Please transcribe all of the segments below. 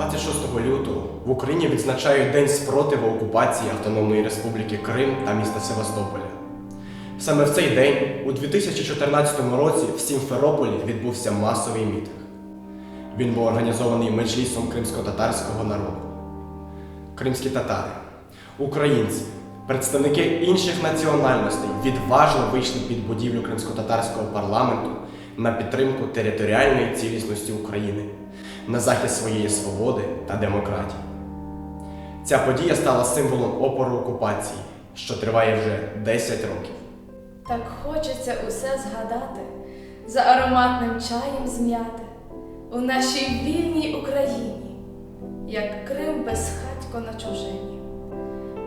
26 лютого в Україні відзначають День спротиву окупації Автономної Республіки Крим та міста Севастополя. Саме в цей день, у 2014 році, в Сімферополі відбувся масовий мітинг. Він був організований меджлісом кримсько-татарського народу. Кримські татари, українці, представники інших національностей відважно вийшли під будівлю кримсько-татарського парламенту на підтримку територіальної цілісності України, на захист своєї свободи та демократії. Ця подія стала символом опору окупації, що триває вже 10 років. Так хочеться усе згадати, за ароматним чаєм зм'яти у нашій вільній Україні, як Крим безхатько на чужині.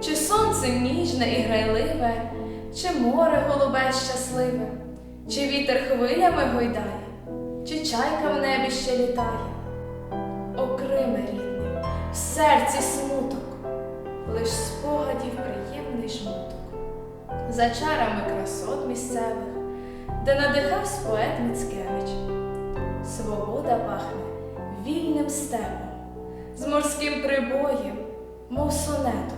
Чи сонце ніжне і грайливе, чи море голубе щасливе, чи вітер хвилями гойдає, чи чайка в небі ще літає. Криме рідний, в серці смуток, лиш спогадів приємний жмуток за чарами красот місцевих, де надихавсь поет Міцкевич. Свобода пахне вільним степом, з морським прибоєм, мов сонетом,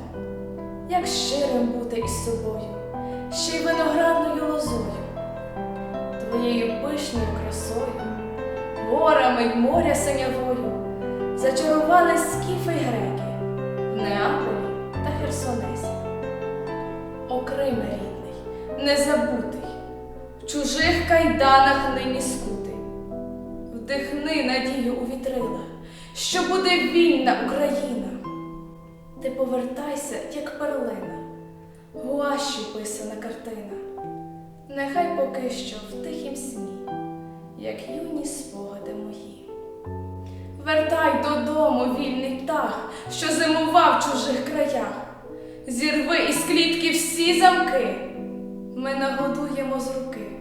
як щирим бути із собою, ще й виноградною лозою, твоєю пишною красою, горами й моря синявою зачарували скіфи й греки в Неаполі та Херсонесі. О Криме рідний, незабутий, в чужих кайданах нині скутий. Вдихни надію у вітрилах, що буде вільна Україна. Ти повертайся, як перлина, гуашю писана картина. Нехай поки що в тихім сні, як юні спогади мої. Вертай додому, вільний птах, що зимував в чужих краях. Зірви із клітки всі замки, ми нагодуємо з руки.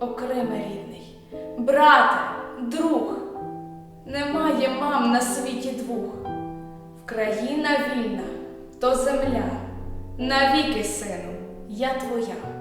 О, Криме рідний, брате, друг, немає мам на світі двох. Вкраїна вільна, то земля, навіки, сину, я твоя.